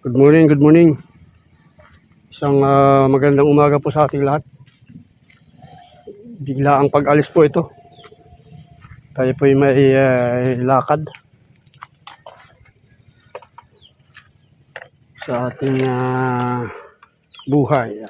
Good morning, good morning. Isang ah, magandang umaga po sa ating lahat. Bigla ang pag-alis po ito. Tayo po may ah, lakad sa ating ah, buhay.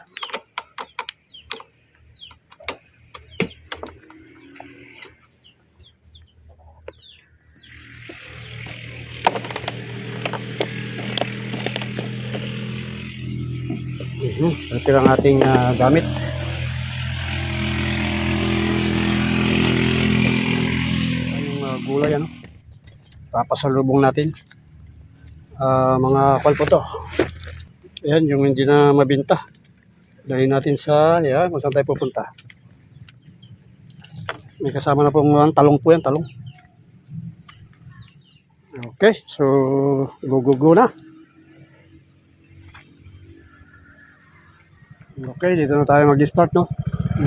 Mhm, Ito ang ating ah, gamit. Yung ah, gulay ano. Papasalubong natin. Ah, mga kwal po to. Ayan, yung hindi na mabinta. Dahil natin sa, yan, kung saan tayo pupunta. May kasama na pong talong po yan, talong. Okay, so go go go na. Okay, dito na tayo mag-start, no?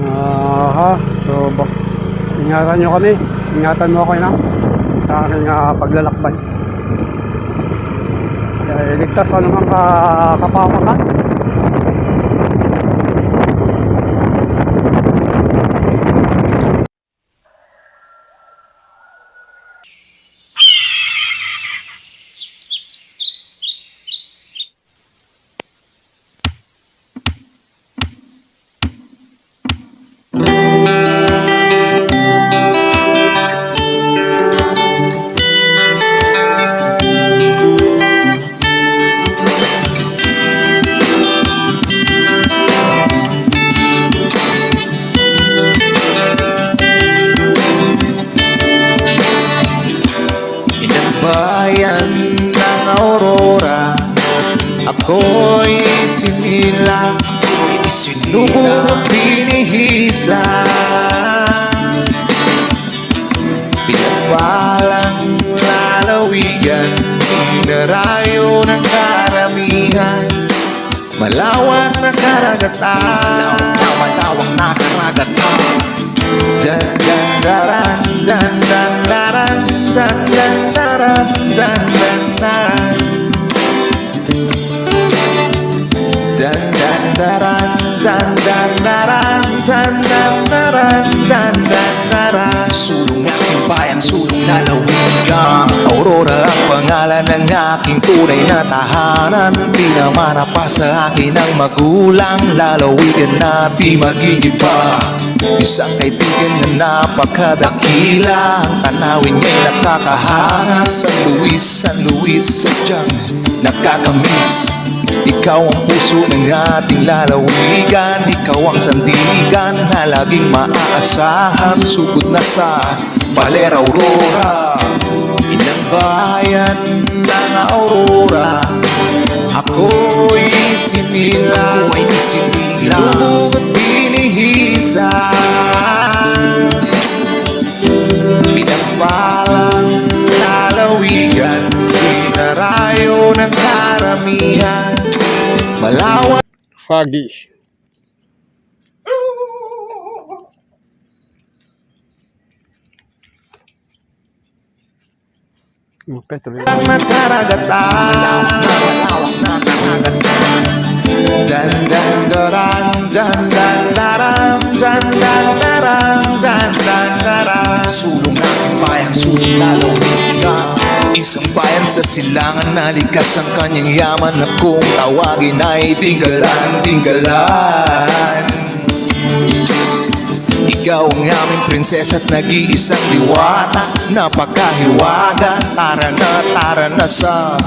Ah, ha, so, ingatan nyo kami. Ingatan mo ako, yun, ha? Sa aking ah, paglalakbay. Eh, ligtas ka naman ka, kapamak, Ako'y sinila Lubog binihisa Pinagpalang lalawigan Dinarayo ng karamihan. Malawak na karagatan. Malawak na karagatan. Dan dan daran dan dan daran. Dan dan daran dan dan daran daran dan dan daran dan dan daran dan dan daran sulong aking bayan sulong lalawigan Aurora ang pangalan ng aking tunay na tahanan. Di naman pa sa akin ang magulang. Lalawigan na di magigiba Isang kaibigan na napakadakila. Ang tanawin niya'y nakakahanga San Luis, San Luis, sadyang nakakamiss ikaw ang puso ng ating lalawigan. Ikaw ang sandigan na laging maaasahan. Sugod na sa Baler Aurora. Inang bayan ng Aurora. Ako'y sinila Ako'y sinila at binihisa Pinagpalang lalawigan Dinarayo ng karamihan Malawak Foggy. Karagatan Dan dan daran Dan dan daran Dan dan daran Dan dan daran Sulong ng bayang sulong lalawigan Isang bayan sa silangan na likas ang kanyang yaman Na kung tawagin ay tinggalan, tinggalan. Ikaw ang aming prinsesa at nag-iisang diwata Napakahiwaga, tara na, tara na sa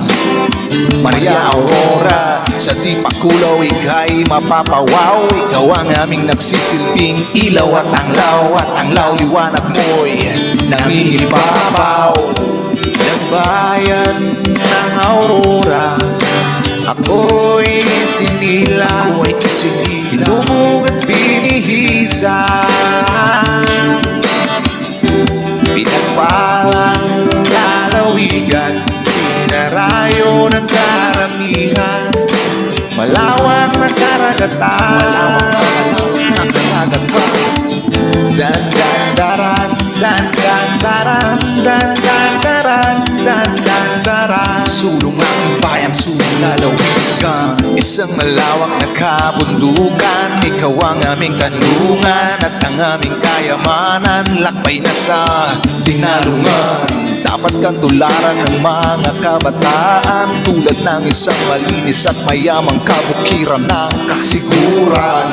Maria Aurora. Sa di pakulaw, ika'y mapapawaw. Ikaw ang aming nagsisilbing ilaw at anglaw At anglaw, liwanag mo'y nangingilibabaw. Ng bayan ng Aurora Ako'y sinila Ako'y sinila. Lumog at binihisa. Pinagpalang lalawigan Pinarayo ng karamihan. Malawak na karagatan. Malawak Sulong ang bayang sulong lalawigan Isang malawak na kabundukan. Ikaw ang aming kanlungan At ang aming kayamanan. Lakbay na sa dinalungan Dapat kang tularan ng mga kabataan. Tulad ng isang malinis at mayamang kabukiran ng kasiguran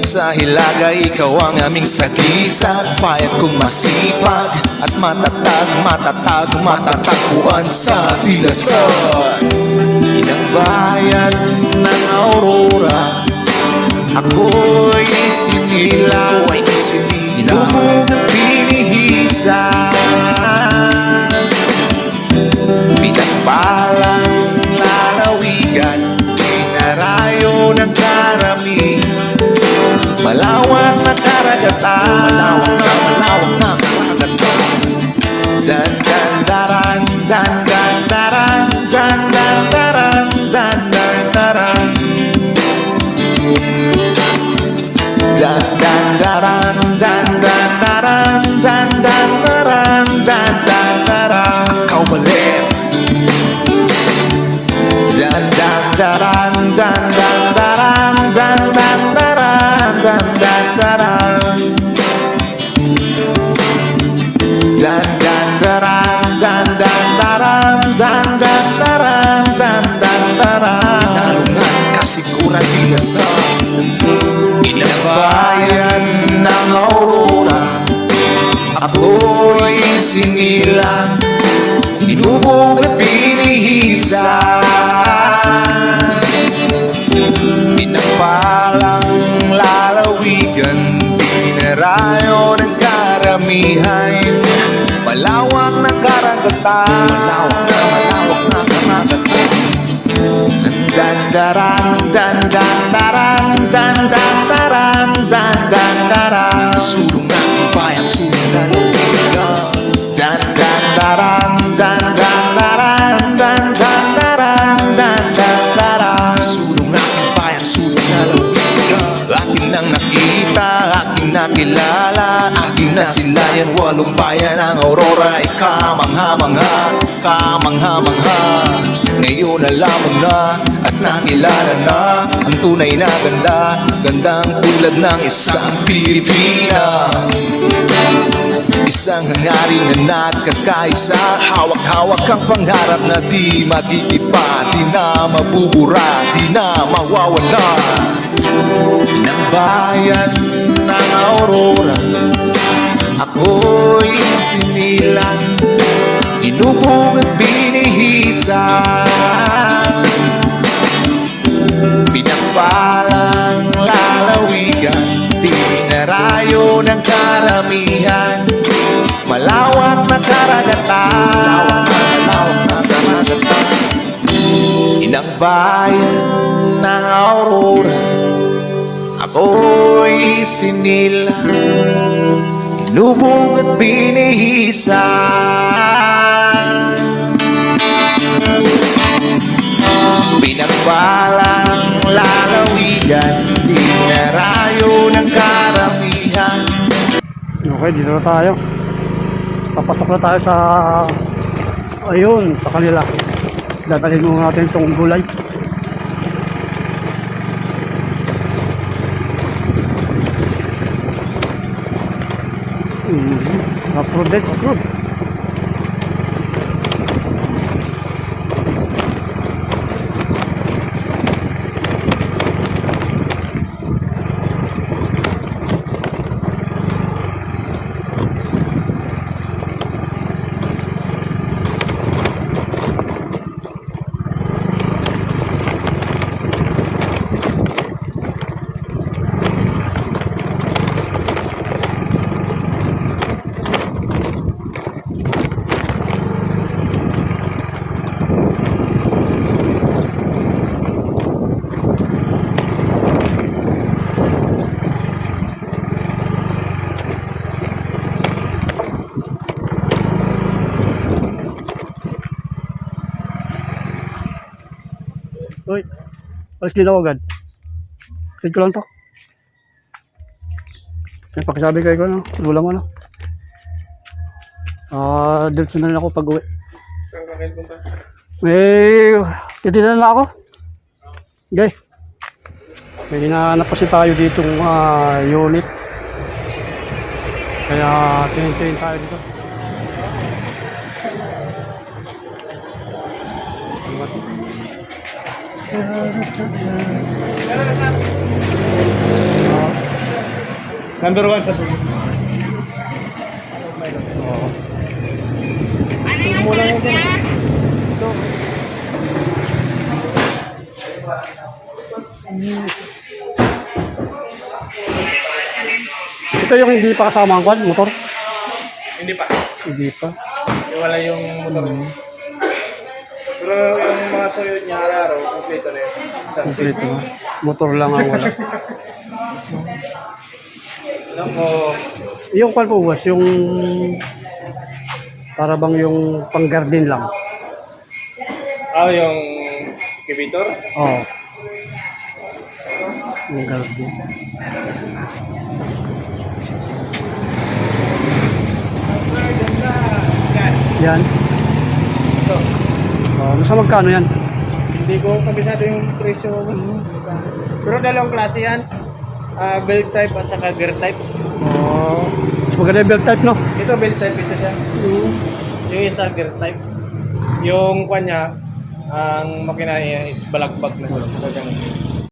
at sa hilaga, ikaw ang aming sagisag Payat kong masipag At matatag, matatag, matatagpuan sa tilasan Inang bayan ng Aurora. Ako'y sinilaw ay sinilaw Lumog at binihisan dan daran Dan dan daran Dan dan daran. Kau balik Dan dan daran Dan dan daran Dan dan daran Dan dan daran. Dan dan daran Dan dan daran Dan dan daran Dan dan daran. Tarungan kasiguran biasa Apoy sinila Inubog at pinihisa. Pinapalang lalawigan Pinarayo ng karamihan. Malawak ng karagatan. Malawak na na karagatan. Dan daran dan dan daran bayang sulat Dan dan daran dan dan daran dan dan daran dan dan daran Sulong aking bayang sulat Akin nang nakita, akin nakilala Akin na silayan, walong bayan ang aurora. Ay kamangha-mangha, kamangha-mangha. Ngayon alam mo na at nakilala na Ang tunay na ganda, gandang tulad ng isang Pilipina. Isang hangarin na nagkakaisa Hawak-hawak ang pangarap na di magigipa Di na mabubura, di na mawawala. Ng bayan ng Aurora Ako'y sinilang Inubog at binihisan karamihan Malawak na karagatan. Malawak na karagatan Inang bayan ng Aurora Ako'y sinilang Inubog at binihisan Pinagpalang lalawigan Dinarayo ng karamihan Okay, dito na tayo. Papasok na tayo sa ayun, sa kanila. Dadalhin muna natin itong gulay. Mm-hmm. Approve din, approve. Uy, alis din ako agad. Sige ko lang to. May pakisabi kayo ko, no? Lulang mo, no? Ah, diretso na rin ako pag uwi. Saan ka kayo punta? May titinan na ako. Okay. May hinahanap kasi tayo ditong ah, unit. Kaya tingin-tingin tayo dito. Number one sa tuloy. Oo. Mula yun din. Ito yung hindi pa kasama ang kwan, motor. Hindi pa. Hindi pa. Wala yung motor. Pero yung mga suyod niya araw-araw, kompleto na yun. Sunset. Kompleto. Motor lang ang wala. Alam yung kwan po boss, yung para bang yung pang garden lang. ah, yung incubator. Oo. Oh. Yung garden. Yan. Oh, nasa magkano yan? Hindi ko kabisado yung presyo. boss. Pero dalawang klase yan. Ah, belt type at saka gear type. Oh. Mas maganda yung belt type, no? Ito belt type ito siya. Yung isa gear type. Yung kanya, ang makina niya is balagbag na. Talagang